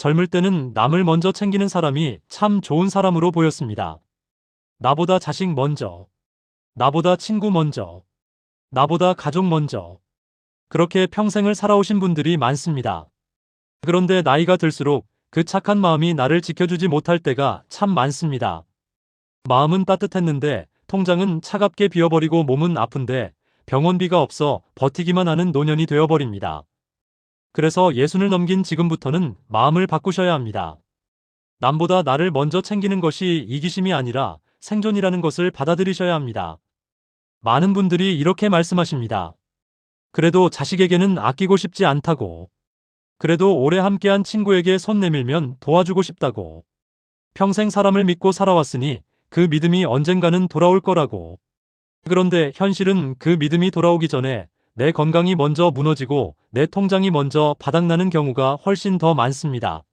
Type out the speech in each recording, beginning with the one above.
젊을 때는 남을 먼저 챙기는 사람이 참 좋은 사람으로 보였습니다. 나보다 자식 먼저. 나보다 친구 먼저. 나보다 가족 먼저. 그렇게 평생을 살아오신 분들이 많습니다. 그런데 나이가 들수록 그 착한 마음이 나를 지켜주지 못할 때가 참 많습니다. 마음은 따뜻했는데 통장은 차갑게 비어버리고 몸은 아픈데 병원비가 없어 버티기만 하는 노년이 되어버립니다. 그래서 예순을 넘긴 지금부터는 마음을 바꾸셔야 합니다. 남보다 나를 먼저 챙기는 것이 이기심이 아니라 생존이라는 것을 받아들이셔야 합니다. 많은 분들이 이렇게 말씀하십니다. 그래도 자식에게는 아끼고 싶지 않다고. 그래도 오래 함께한 친구에게 손 내밀면 도와주고 싶다고. 평생 사람을 믿고 살아왔으니 그 믿음이 언젠가는 돌아올 거라고. 그런데 현실은 그 믿음이 돌아오기 전에 내 건강이 먼저 무너지고 내 통장이 먼저 바닥나는 경우가 훨씬 더 많습니다.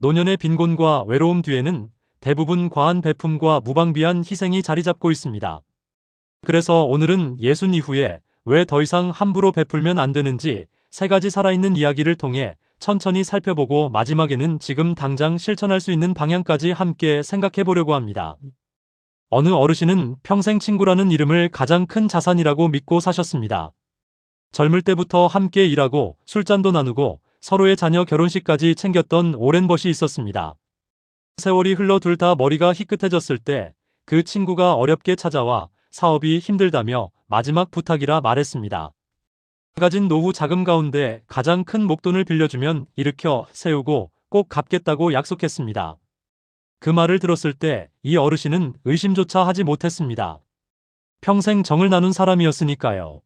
노년의 빈곤과 외로움 뒤에는 대부분 과한 베품과 무방비한 희생이 자리 잡고 있습니다. 그래서 오늘은 예순 이후에 왜 더 이상 함부로 베풀면 안 되는지 세 가지 살아있는 이야기를 통해 천천히 살펴보고 마지막에는 지금 당장 실천할 수 있는 방향까지 함께 생각해 보려고 합니다. 어느 어르신은 평생 친구라는 이름을 가장 큰 자산이라고 믿고 사셨습니다. 젊을 때부터 함께 일하고 술잔도 나누고 서로의 자녀 결혼식까지 챙겼던 오랜 벗이 있었습니다. 세월이 흘러 둘 다 머리가 희끗해졌을 때 그 친구가 어렵게 찾아와 사업이 힘들다며 마지막 부탁이라 말했습니다. 가진 노후 자금 가운데 가장 큰 목돈을 빌려주면 일으켜 세우고 꼭 갚겠다고 약속했습니다. 그 말을 들었을 때 이 어르신은 의심조차 하지 못했습니다. 평생 정을 나눈 사람이었으니까요.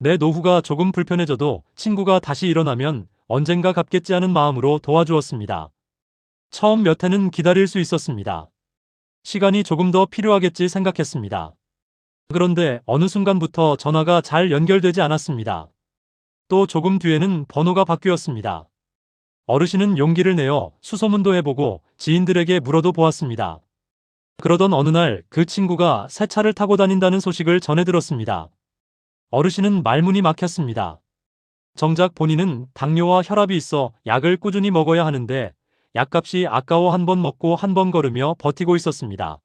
내 노후가 조금 불편해져도 친구가 다시 일어나면 언젠가 갚겠지 하는 마음으로 도와주었습니다. 처음 몇 해는 기다릴 수 있었습니다. 시간이 조금 더 필요하겠지 생각했습니다. 그런데 어느 순간부터 전화가 잘 연결되지 않았습니다. 또 조금 뒤에는 번호가 바뀌었습니다. 어르신은 용기를 내어 수소문도 해보고 지인들에게 물어도 보았습니다. 그러던 어느 날 그 친구가 새 차를 타고 다닌다는 소식을 전해 들었습니다. 어르신은 말문이 막혔습니다. 정작 본인은 당뇨와 혈압이 있어 약을 꾸준히 먹어야 하는데 약값이 아까워 한 번 먹고 한 번 걸으며 버티고 있었습니다.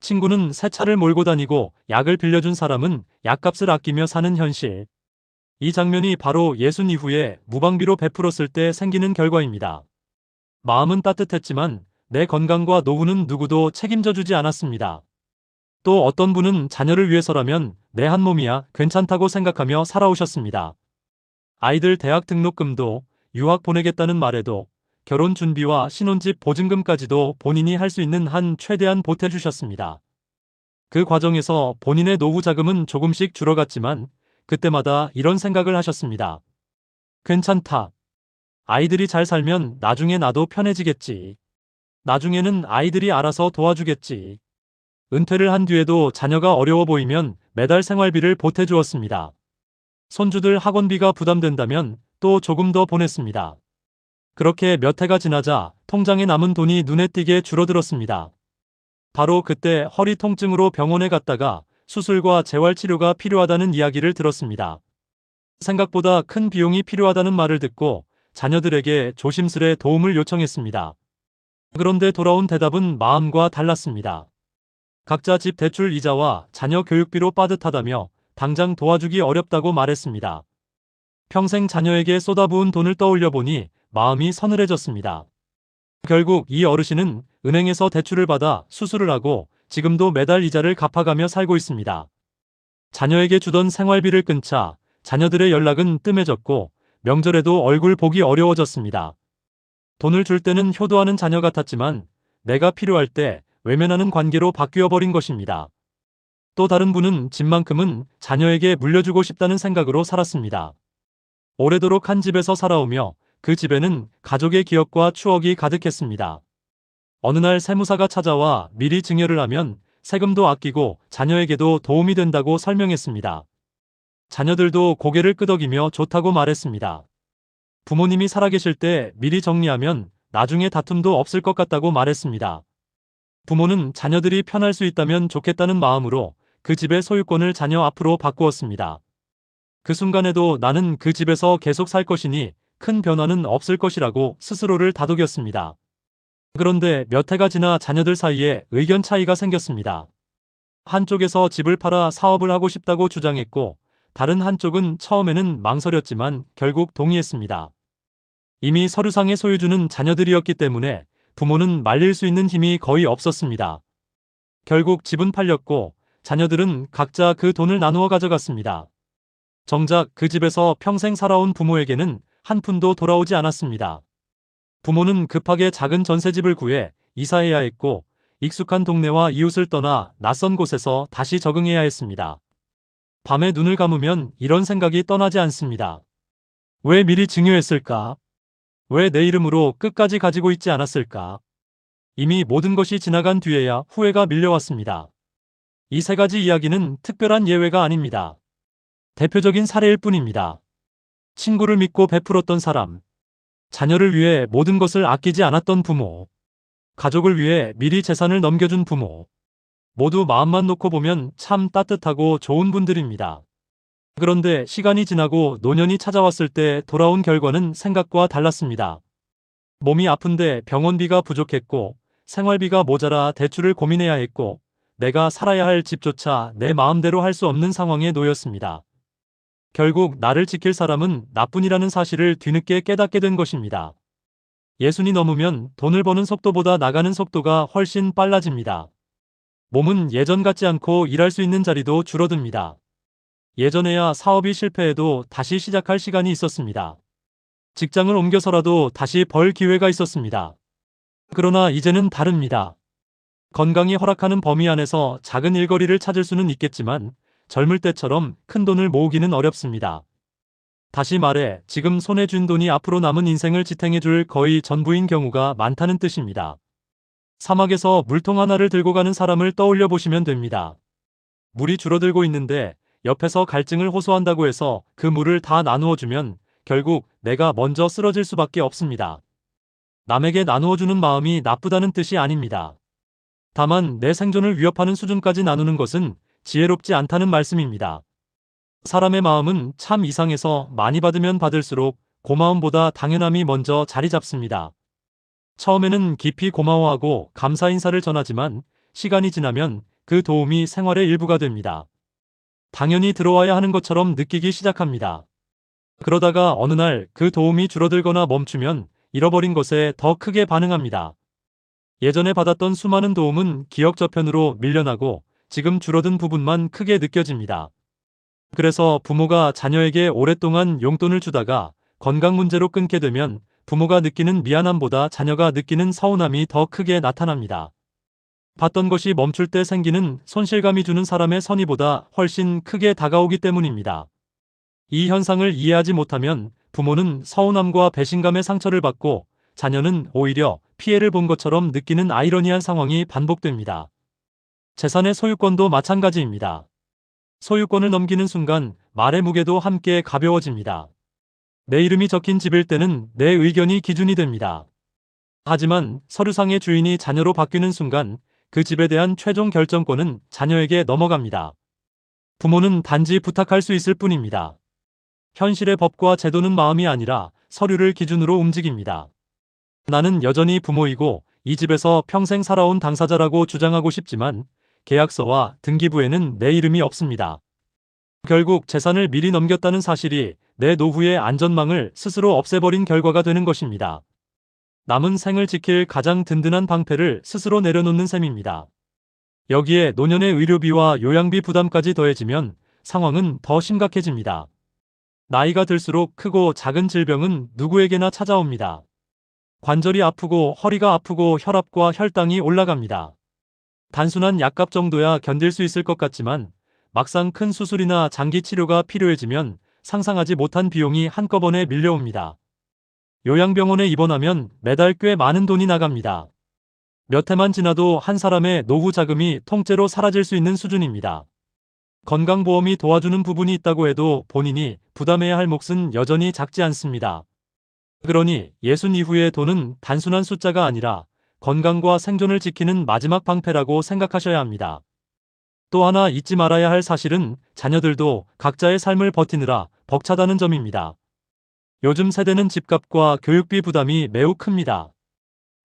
친구는 새 차를 몰고 다니고 약을 빌려준 사람은 약값을 아끼며 사는 현실. 이 장면이 바로 예순 이후에 무방비로 베풀었을 때 생기는 결과입니다. 마음은 따뜻했지만 내 건강과 노후는 누구도 책임져 주지 않았습니다. 또 어떤 분은 자녀를 위해서라면 내 한 몸이야 괜찮다고 생각하며 살아오셨습니다. 아이들 대학 등록금도 유학 보내겠다는 말에도 결혼 준비와 신혼집 보증금까지도 본인이 할 수 있는 한 최대한 보태주셨습니다. 그 과정에서 본인의 노후 자금은 조금씩 줄어갔지만 그때마다 이런 생각을 하셨습니다. 괜찮다. 아이들이 잘 살면 나중에 나도 편해지겠지. 나중에는 아이들이 알아서 도와주겠지. 은퇴를 한 뒤에도 자녀가 어려워 보이면 매달 생활비를 보태주었습니다. 손주들 학원비가 부담된다면 또 조금 더 보냈습니다. 그렇게 몇 해가 지나자 통장에 남은 돈이 눈에 띄게 줄어들었습니다. 바로 그때 허리 통증으로 병원에 갔다가 수술과 재활치료가 필요하다는 이야기를 들었습니다. 생각보다 큰 비용이 필요하다는 말을 듣고 자녀들에게 조심스레 도움을 요청했습니다. 그런데 돌아온 대답은 마음과 달랐습니다. 각자 집 대출 이자와 자녀 교육비로 빠듯하다며 당장 도와주기 어렵다고 말했습니다. 평생 자녀에게 쏟아부은 돈을 떠올려 보니 마음이 서늘해졌습니다. 결국 이 어르신은 은행에서 대출을 받아 수술을 하고 지금도 매달 이자를 갚아가며 살고 있습니다. 자녀에게 주던 생활비를 끊자 자녀들의 연락은 뜸해졌고 명절에도 얼굴 보기 어려워졌습니다. 돈을 줄 때는 효도하는 자녀 같았지만 내가 필요할 때 외면하는 관계로 바뀌어 버린 것입니다. 또 다른 분은 집만큼은 자녀에게 물려주고 싶다는 생각으로 살았습니다. 오래도록 한 집에서 살아오며 그 집에는 가족의 기억과 추억이 가득했습니다. 어느 날 세무사가 찾아와 미리 증여를 하면 세금도 아끼고 자녀에게도 도움이 된다고 설명했습니다. 자녀들도 고개를 끄덕이며 좋다고 말했습니다. 부모님이 살아계실 때 미리 정리하면 나중에 다툼도 없을 것 같다고 말했습니다. 부모는 자녀들이 편할 수 있다면 좋겠다는 마음으로 그 집의 소유권을 자녀 앞으로 바꾸었습니다. 그 순간에도 나는 그 집에서 계속 살 것이니 큰 변화는 없을 것이라고 스스로를 다독였습니다. 그런데 몇 해가 지나 자녀들 사이에 의견 차이가 생겼습니다. 한쪽에서 집을 팔아 사업을 하고 싶다고 주장했고 다른 한쪽은 처음에는 망설였지만 결국 동의했습니다. 이미 서류상의 소유주는 자녀들이었기 때문에 부모는 말릴 수 있는 힘이 거의 없었습니다. 결국 집은 팔렸고 자녀들은 각자 그 돈을 나누어 가져갔습니다. 정작 그 집에서 평생 살아온 부모에게는 한 푼도 돌아오지 않았습니다. 부모는 급하게 작은 전세집을 구해 이사해야 했고 익숙한 동네와 이웃을 떠나 낯선 곳에서 다시 적응해야 했습니다. 밤에 눈을 감으면 이런 생각이 떠나지 않습니다. 왜 미리 증여했을까? 왜 내 이름으로 끝까지 가지고 있지 않았을까? 이미 모든 것이 지나간 뒤에야 후회가 밀려왔습니다. 이 세 가지 이야기는 특별한 예외가 아닙니다. 대표적인 사례일 뿐입니다. 친구를 믿고 베풀었던 사람, 자녀를 위해 모든 것을 아끼지 않았던 부모, 가족을 위해 미리 재산을 넘겨준 부모, 모두 마음만 놓고 보면 참 따뜻하고 좋은 분들입니다. 그런데 시간이 지나고 노년이 찾아왔을 때 돌아온 결과는 생각과 달랐습니다. 몸이 아픈데 병원비가 부족했고 생활비가 모자라 대출을 고민해야 했고 내가 살아야 할 집조차 내 마음대로 할 수 없는 상황에 놓였습니다. 결국 나를 지킬 사람은 나뿐이라는 사실을 뒤늦게 깨닫게 된 것입니다. 예순이 넘으면 돈을 버는 속도보다 나가는 속도가 훨씬 빨라집니다. 몸은 예전 같지 않고 일할 수 있는 자리도 줄어듭니다. 예전에야 사업이 실패해도 다시 시작할 시간이 있었습니다. 직장을 옮겨서라도 다시 벌 기회가 있었습니다. 그러나 이제는 다릅니다. 건강이 허락하는 범위 안에서 작은 일거리를 찾을 수는 있겠지만 젊을 때처럼 큰 돈을 모으기는 어렵습니다. 다시 말해 지금 손에 쥔 돈이 앞으로 남은 인생을 지탱해 줄 거의 전부인 경우가 많다는 뜻입니다. 사막에서 물통 하나를 들고 가는 사람을 떠올려 보시면 됩니다. 물이 줄어들고 있는데 옆에서 갈증을 호소한다고 해서 그 물을 다 나누어 주면 결국 내가 먼저 쓰러질 수밖에 없습니다. 남에게 나누어 주는 마음이 나쁘다는 뜻이 아닙니다. 다만 내 생존을 위협하는 수준까지 나누는 것은 지혜롭지 않다는 말씀입니다. 사람의 마음은 참 이상해서 많이 받으면 받을수록 고마움보다 당연함이 먼저 자리 잡습니다. 처음에는 깊이 고마워하고 감사 인사를 전하지만 시간이 지나면 그 도움이 생활의 일부가 됩니다. 당연히 들어와야 하는 것처럼 느끼기 시작합니다. 그러다가 어느 날 그 도움이 줄어들거나 멈추면 잃어버린 것에 더 크게 반응합니다. 예전에 받았던 수많은 도움은 기억 저편으로 밀려나고 지금 줄어든 부분만 크게 느껴집니다. 그래서 부모가 자녀에게 오랫동안 용돈을 주다가 건강 문제로 끊게 되면 부모가 느끼는 미안함보다 자녀가 느끼는 서운함이 더 크게 나타납니다. 받던 것이 멈출 때 생기는 손실감이 주는 사람의 선의보다 훨씬 크게 다가오기 때문입니다. 이 현상을 이해하지 못하면 부모는 서운함과 배신감의 상처를 받고 자녀는 오히려 피해를 본 것처럼 느끼는 아이러니한 상황이 반복됩니다. 재산의 소유권도 마찬가지입니다. 소유권을 넘기는 순간 말의 무게도 함께 가벼워집니다. 내 이름이 적힌 집일 때는 내 의견이 기준이 됩니다. 하지만 서류상의 주인이 자녀로 바뀌는 순간 그 집에 대한 최종 결정권은 자녀에게 넘어갑니다. 부모는 단지 부탁할 수 있을 뿐입니다. 현실의 법과 제도는 마음이 아니라 서류를 기준으로 움직입니다. 나는 여전히 부모이고 이 집에서 평생 살아온 당사자라고 주장하고 싶지만 계약서와 등기부에는 내 이름이 없습니다. 결국 재산을 미리 넘겼다는 사실이 내 노후의 안전망을 스스로 없애버린 결과가 되는 것입니다. 남은 생을 지킬 가장 든든한 방패를 스스로 내려놓는 셈입니다. 여기에 노년의 의료비와 요양비 부담까지 더해지면 상황은 더 심각해집니다. 나이가 들수록 크고 작은 질병은 누구에게나 찾아옵니다. 관절이 아프고 허리가 아프고 혈압과 혈당이 올라갑니다. 단순한 약값 정도야 견딜 수 있을 것 같지만 막상 큰 수술이나 장기 치료가 필요해지면 상상하지 못한 비용이 한꺼번에 밀려옵니다. 요양병원에 입원하면 매달 꽤 많은 돈이 나갑니다. 몇 해만 지나도 한 사람의 노후 자금이 통째로 사라질 수 있는 수준입니다. 건강보험이 도와주는 부분이 있다고 해도 본인이 부담해야 할 몫은 여전히 작지 않습니다. 그러니 예순 이후의 돈은 단순한 숫자가 아니라 건강과 생존을 지키는 마지막 방패라고 생각하셔야 합니다. 또 하나 잊지 말아야 할 사실은 자녀들도 각자의 삶을 버티느라 벅차다는 점입니다. 요즘 세대는 집값과 교육비 부담이 매우 큽니다.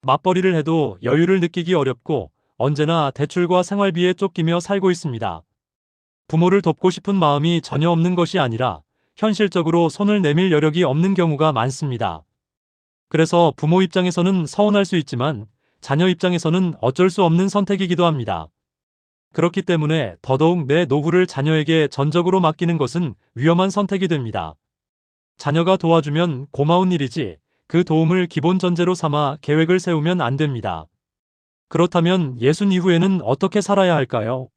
맞벌이를 해도 여유를 느끼기 어렵고 언제나 대출과 생활비에 쫓기며 살고 있습니다. 부모를 돕고 싶은 마음이 전혀 없는 것이 아니라 현실적으로 손을 내밀 여력이 없는 경우가 많습니다. 그래서 부모 입장에서는 서운할 수 있지만 자녀 입장에서는 어쩔 수 없는 선택이기도 합니다. 그렇기 때문에 더더욱 내 노후를 자녀에게 전적으로 맡기는 것은 위험한 선택이 됩니다. 자녀가 도와주면 고마운 일이지 그 도움을 기본 전제로 삼아 계획을 세우면 안 됩니다. 그렇다면 예순 이후에는 어떻게 살아야 할까요?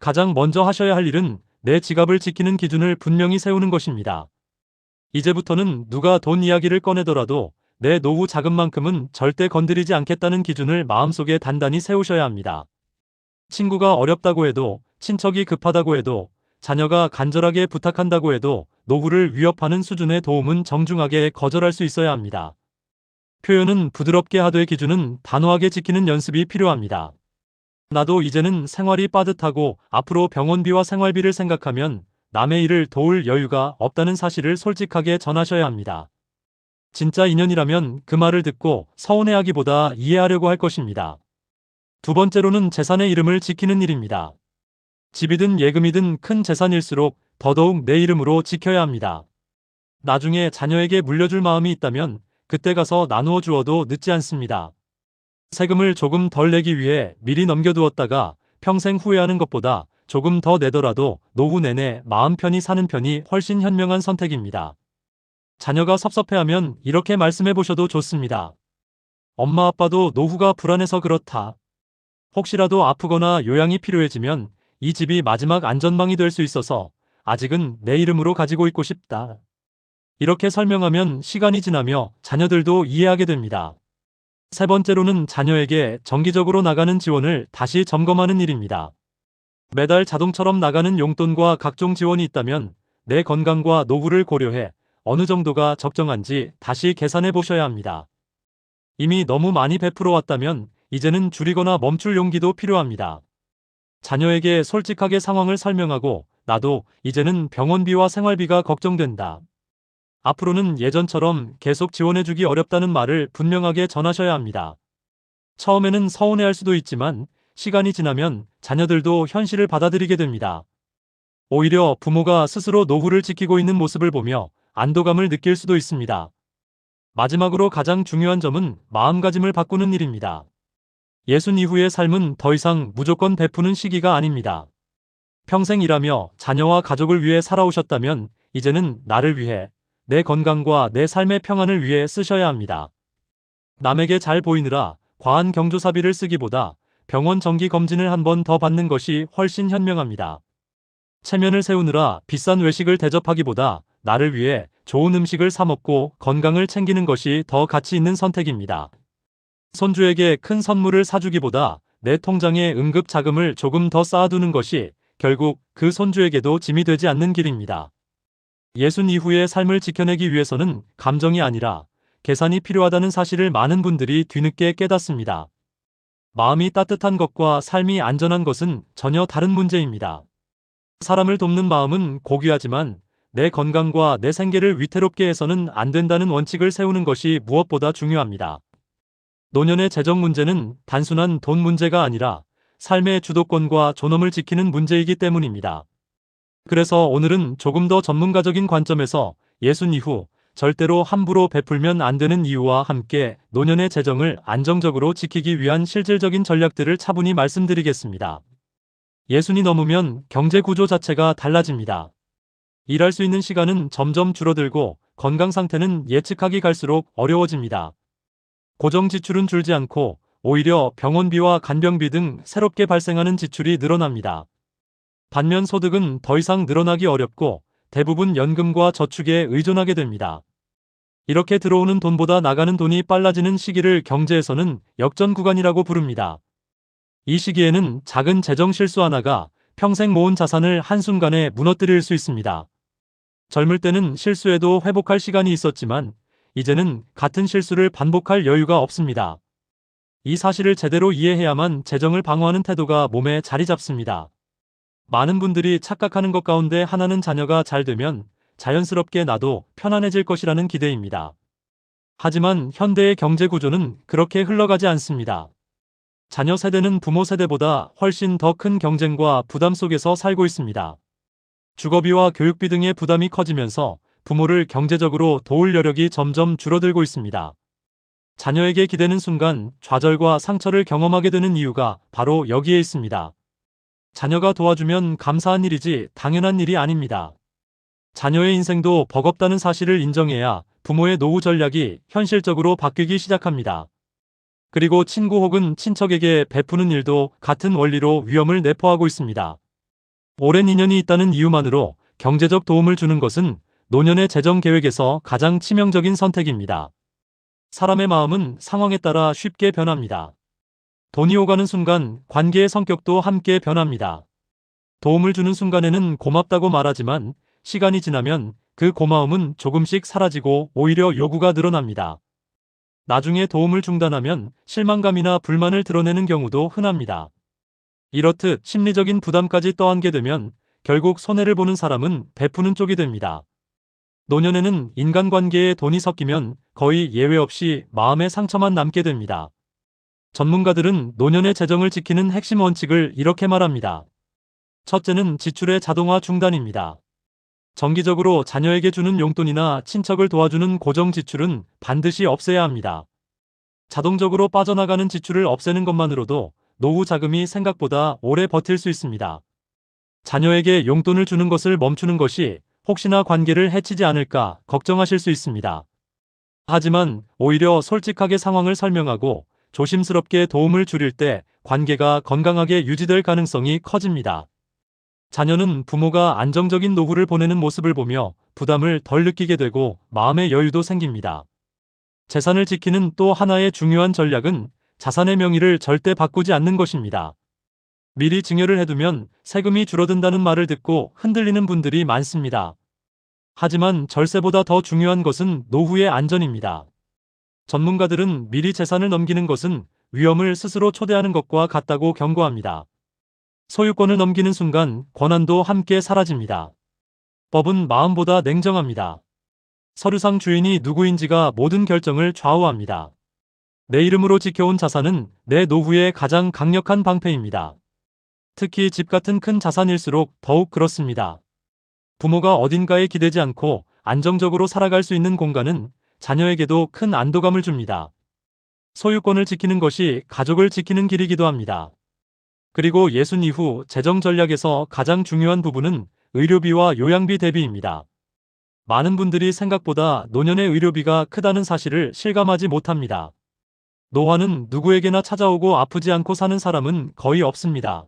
가장 먼저 하셔야 할 일은 내 지갑을 지키는 기준을 분명히 세우는 것입니다. 이제부터는 누가 돈 이야기를 꺼내더라도 내 노후 자금만큼은 절대 건드리지 않겠다는 기준을 마음속에 단단히 세우셔야 합니다. 친구가 어렵다고 해도, 친척이 급하다고 해도, 자녀가 간절하게 부탁한다고 해도 노후를 위협하는 수준의 도움은 정중하게 거절할 수 있어야 합니다. 표현은 부드럽게 하되 기준은 단호하게 지키는 연습이 필요합니다. 나도 이제는 생활이 빠듯하고 앞으로 병원비와 생활비를 생각하면 남의 일을 도울 여유가 없다는 사실을 솔직하게 전하셔야 합니다. 진짜 인연이라면 그 말을 듣고 서운해하기보다 이해하려고 할 것입니다. 두 번째로는 재산의 이름을 지키는 일입니다. 집이든 예금이든 큰 재산일수록 더더욱 내 이름으로 지켜야 합니다. 나중에 자녀에게 물려줄 마음이 있다면 그때 가서 나누어 주어도 늦지 않습니다. 세금을 조금 덜 내기 위해 미리 넘겨두었다가 평생 후회하는 것보다 조금 더 내더라도 노후 내내 마음 편히 사는 편이 훨씬 현명한 선택입니다. 자녀가 섭섭해하면 이렇게 말씀해 보셔도 좋습니다. 엄마 아빠도 노후가 불안해서 그렇다. 혹시라도 아프거나 요양이 필요해지면 이 집이 마지막 안전망이 될 수 있어서 아직은 내 이름으로 가지고 있고 싶다. 이렇게 설명하면 시간이 지나며 자녀들도 이해하게 됩니다. 세 번째로는 자녀에게 정기적으로 나가는 지원을 다시 점검하는 일입니다. 매달 자동처럼 나가는 용돈과 각종 지원이 있다면 내 건강과 노후를 고려해 어느 정도가 적정한지 다시 계산해 보셔야 합니다. 이미 너무 많이 베풀어 왔다면 이제는 줄이거나 멈출 용기도 필요합니다. 자녀에게 솔직하게 상황을 설명하고 나도 이제는 병원비와 생활비가 걱정된다. 앞으로는 예전처럼 계속 지원해주기 어렵다는 말을 분명하게 전하셔야 합니다. 처음에는 서운해할 수도 있지만 시간이 지나면 자녀들도 현실을 받아들이게 됩니다. 오히려 부모가 스스로 노후를 지키고 있는 모습을 보며 안도감을 느낄 수도 있습니다. 마지막으로 가장 중요한 점은 마음가짐을 바꾸는 일입니다. 예순 이후의 삶은 더 이상 무조건 베푸는 시기가 아닙니다. 평생 일하며 자녀와 가족을 위해 살아오셨다면 이제는 나를 위해 내 건강과 내 삶의 평안을 위해 쓰셔야 합니다. 남에게 잘 보이느라 과한 경조사비를 쓰기보다 병원 정기 검진을 한 번 더 받는 것이 훨씬 현명합니다. 체면을 세우느라 비싼 외식을 대접하기보다 나를 위해 좋은 음식을 사 먹고 건강을 챙기는 것이 더 가치 있는 선택입니다. 손주에게 큰 선물을 사주기보다 내 통장에 응급 자금을 조금 더 쌓아두는 것이 결국 그 손주에게도 짐이 되지 않는 길입니다. 예순 이후의 삶을 지켜내기 위해서는 감정이 아니라 계산이 필요하다는 사실을 많은 분들이 뒤늦게 깨닫습니다. 마음이 따뜻한 것과 삶이 안전한 것은 전혀 다른 문제입니다. 사람을 돕는 마음은 고귀하지만 내 건강과 내 생계를 위태롭게 해서는 안 된다는 원칙을 세우는 것이 무엇보다 중요합니다. 노년의 재정 문제는 단순한 돈 문제가 아니라 삶의 주도권과 존엄을 지키는 문제이기 때문입니다. 그래서 오늘은 조금 더 전문가적인 관점에서 예순 이후 절대로 함부로 베풀면 안 되는 이유와 함께 노년의 재정을 안정적으로 지키기 위한 실질적인 전략들을 차분히 말씀드리겠습니다. 예순이 넘으면 경제 구조 자체가 달라집니다. 일할 수 있는 시간은 점점 줄어들고 건강 상태는 예측하기 갈수록 어려워집니다. 고정 지출은 줄지 않고 오히려 병원비와 간병비 등 새롭게 발생하는 지출이 늘어납니다. 반면 소득은 더 이상 늘어나기 어렵고 대부분 연금과 저축에 의존하게 됩니다. 이렇게 들어오는 돈보다 나가는 돈이 빨라지는 시기를 경제에서는 역전 구간이라고 부릅니다. 이 시기에는 작은 재정 실수 하나가 평생 모은 자산을 한순간에 무너뜨릴 수 있습니다. 젊을 때는 실수해도 회복할 시간이 있었지만 이제는 같은 실수를 반복할 여유가 없습니다. 이 사실을 제대로 이해해야만 재정을 방어하는 태도가 몸에 자리 잡습니다. 많은 분들이 착각하는 것 가운데 하나는 자녀가 잘 되면 자연스럽게 나도 편안해질 것이라는 기대입니다. 하지만 현대의 경제 구조는 그렇게 흘러가지 않습니다. 자녀 세대는 부모 세대보다 훨씬 더 큰 경쟁과 부담 속에서 살고 있습니다. 주거비와 교육비 등의 부담이 커지면서 부모를 경제적으로 도울 여력이 점점 줄어들고 있습니다. 자녀에게 기대는 순간 좌절과 상처를 경험하게 되는 이유가 바로 여기에 있습니다. 자녀가 도와주면 감사한 일이지 당연한 일이 아닙니다. 자녀의 인생도 버겁다는 사실을 인정해야 부모의 노후 전략이 현실적으로 바뀌기 시작합니다. 그리고 친구 혹은 친척에게 베푸는 일도 같은 원리로 위험을 내포하고 있습니다. 오랜 인연이 있다는 이유만으로 경제적 도움을 주는 것은 노년의 재정 계획에서 가장 치명적인 선택입니다. 사람의 마음은 상황에 따라 쉽게 변합니다. 돈이 오가는 순간 관계의 성격도 함께 변합니다. 도움을 주는 순간에는 고맙다고 말하지만 시간이 지나면 그 고마움은 조금씩 사라지고 오히려 요구가 늘어납니다. 나중에 도움을 중단하면 실망감이나 불만을 드러내는 경우도 흔합니다. 이렇듯 심리적인 부담까지 떠안게 되면 결국 손해를 보는 사람은 베푸는 쪽이 됩니다. 노년에는 인간관계에 돈이 섞이면 거의 예외 없이 마음의 상처만 남게 됩니다. 전문가들은 노년의 재정을 지키는 핵심 원칙을 이렇게 말합니다. 첫째는 지출의 자동화 중단입니다. 정기적으로 자녀에게 주는 용돈이나 친척을 도와주는 고정 지출은 반드시 없애야 합니다. 자동적으로 빠져나가는 지출을 없애는 것만으로도 노후 자금이 생각보다 오래 버틸 수 있습니다. 자녀에게 용돈을 주는 것을 멈추는 것이 혹시나 관계를 해치지 않을까 걱정하실 수 있습니다. 하지만 오히려 솔직하게 상황을 설명하고 조심스럽게 도움을 줄일 때 관계가 건강하게 유지될 가능성이 커집니다. 자녀는 부모가 안정적인 노후를 보내는 모습을 보며 부담을 덜 느끼게 되고 마음의 여유도 생깁니다. 재산을 지키는 또 하나의 중요한 전략은 자산의 명의를 절대 바꾸지 않는 것입니다. 미리 증여를 해두면 세금이 줄어든다는 말을 듣고 흔들리는 분들이 많습니다. 하지만 절세보다 더 중요한 것은 노후의 안전입니다. 전문가들은 미리 재산을 넘기는 것은 위험을 스스로 초대하는 것과 같다고 경고합니다. 소유권을 넘기는 순간 권한도 함께 사라집니다. 법은 마음보다 냉정합니다. 서류상 주인이 누구인지가 모든 결정을 좌우합니다. 내 이름으로 지켜온 자산은 내 노후의 가장 강력한 방패입니다. 특히 집 같은 큰 자산일수록 더욱 그렇습니다. 부모가 어딘가에 기대지 않고 안정적으로 살아갈 수 있는 공간은 자녀에게도 큰 안도감을 줍니다. 소유권을 지키는 것이 가족을 지키는 길이기도 합니다. 그리고 예순 이후 재정 전략에서 가장 중요한 부분은 의료비와 요양비 대비입니다. 많은 분들이 생각보다 노년의 의료비가 크다는 사실을 실감하지 못합니다. 노화는 누구에게나 찾아오고 아프지 않고 사는 사람은 거의 없습니다.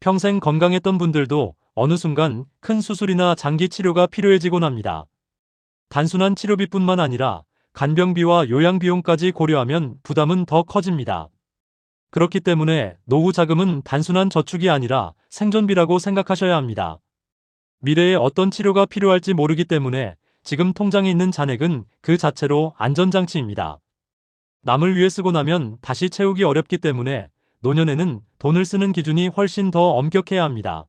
평생 건강했던 분들도 어느 순간 큰 수술이나 장기 치료가 필요해지곤 합니다. 단순한 치료비뿐만 아니라 간병비와 요양비용까지 고려하면 부담은 더 커집니다. 그렇기 때문에 노후 자금은 단순한 저축이 아니라 생존비라고 생각하셔야 합니다. 미래에 어떤 치료가 필요할지 모르기 때문에 지금 통장에 있는 잔액은 그 자체로 안전장치입니다. 남을 위해 쓰고 나면 다시 채우기 어렵기 때문에 노년에는 돈을 쓰는 기준이 훨씬 더 엄격해야 합니다.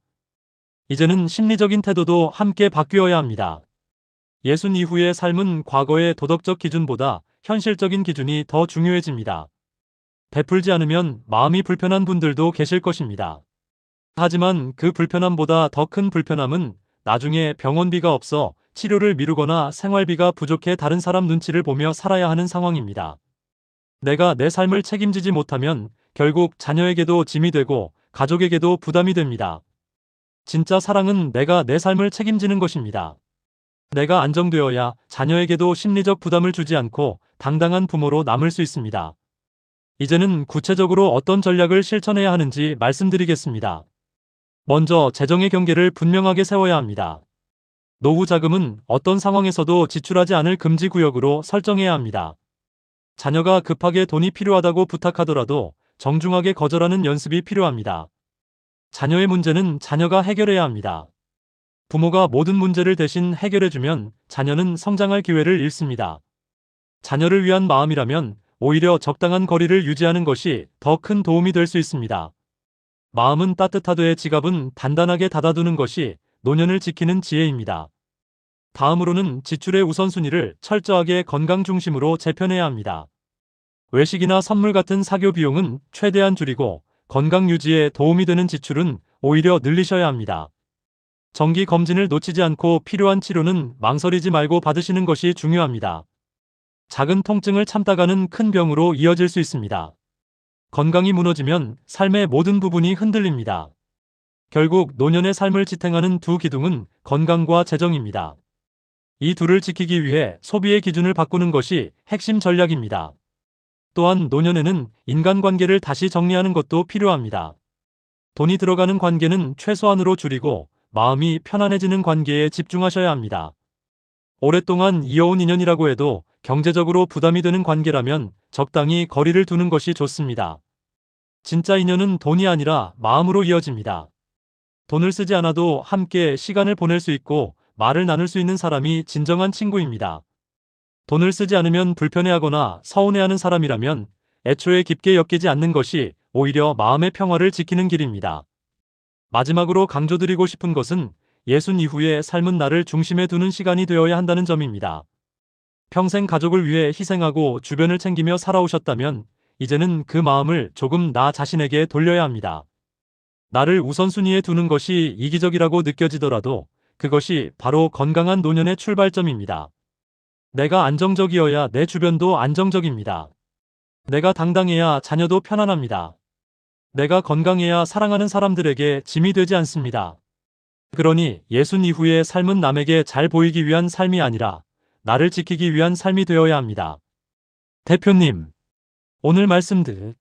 이제는 심리적인 태도도 함께 바뀌어야 합니다. 예순 이후의 삶은 과거의 도덕적 기준보다 현실적인 기준이 더 중요해집니다. 베풀지 않으면 마음이 불편한 분들도 계실 것입니다. 하지만 그 불편함보다 더 큰 불편함은 나중에 병원비가 없어 치료를 미루거나 생활비가 부족해 다른 사람 눈치를 보며 살아야 하는 상황입니다. 내가 내 삶을 책임지지 못하면 결국 자녀에게도 짐이 되고 가족에게도 부담이 됩니다. 진짜 사랑은 내가 내 삶을 책임지는 것입니다. 내가 안정되어야 자녀에게도 심리적 부담을 주지 않고 당당한 부모로 남을 수 있습니다. 이제는 구체적으로 어떤 전략을 실천해야 하는지 말씀드리겠습니다. 먼저 재정의 경계를 분명하게 세워야 합니다. 노후 자금은 어떤 상황에서도 지출하지 않을 금지 구역으로 설정해야 합니다. 자녀가 급하게 돈이 필요하다고 부탁하더라도 정중하게 거절하는 연습이 필요합니다. 자녀의 문제는 자녀가 해결해야 합니다. 부모가 모든 문제를 대신 해결해주면 자녀는 성장할 기회를 잃습니다. 자녀를 위한 마음이라면 오히려 적당한 거리를 유지하는 것이 더 큰 도움이 될 수 있습니다. 마음은 따뜻하되 지갑은 단단하게 닫아두는 것이 노년을 지키는 지혜입니다. 다음으로는 지출의 우선순위를 철저하게 건강 중심으로 재편해야 합니다. 외식이나 선물 같은 사교 비용은 최대한 줄이고 건강 유지에 도움이 되는 지출은 오히려 늘리셔야 합니다. 정기 검진을 놓치지 않고 필요한 치료는 망설이지 말고 받으시는 것이 중요합니다. 작은 통증을 참다가는 큰 병으로 이어질 수 있습니다. 건강이 무너지면 삶의 모든 부분이 흔들립니다. 결국 노년의 삶을 지탱하는 두 기둥은 건강과 재정입니다. 이 둘을 지키기 위해 소비의 기준을 바꾸는 것이 핵심 전략입니다. 또한 노년에는 인간관계를 다시 정리하는 것도 필요합니다. 돈이 들어가는 관계는 최소한으로 줄이고 마음이 편안해지는 관계에 집중하셔야 합니다. 오랫동안 이어온 인연이라고 해도 경제적으로 부담이 되는 관계라면 적당히 거리를 두는 것이 좋습니다. 진짜 인연은 돈이 아니라 마음으로 이어집니다. 돈을 쓰지 않아도 함께 시간을 보낼 수 있고 말을 나눌 수 있는 사람이 진정한 친구입니다. 돈을 쓰지 않으면 불편해하거나 서운해하는 사람이라면 애초에 깊게 엮이지 않는 것이 오히려 마음의 평화를 지키는 길입니다. 마지막으로 강조드리고 싶은 것은 예순 이후의 삶은 나를 중심에 두는 시간이 되어야 한다는 점입니다. 평생 가족을 위해 희생하고 주변을 챙기며 살아오셨다면 이제는 그 마음을 조금 나 자신에게 돌려야 합니다. 나를 우선순위에 두는 것이 이기적이라고 느껴지더라도 그것이 바로 건강한 노년의 출발점입니다. 내가 안정적이어야 내 주변도 안정적입니다. 내가 당당해야 자녀도 편안합니다. 내가 건강해야 사랑하는 사람들에게 짐이 되지 않습니다. 그러니 예순 이후의 삶은 남에게 잘 보이기 위한 삶이 아니라 나를 지키기 위한 삶이 되어야 합니다. 대표님, 오늘 말씀 들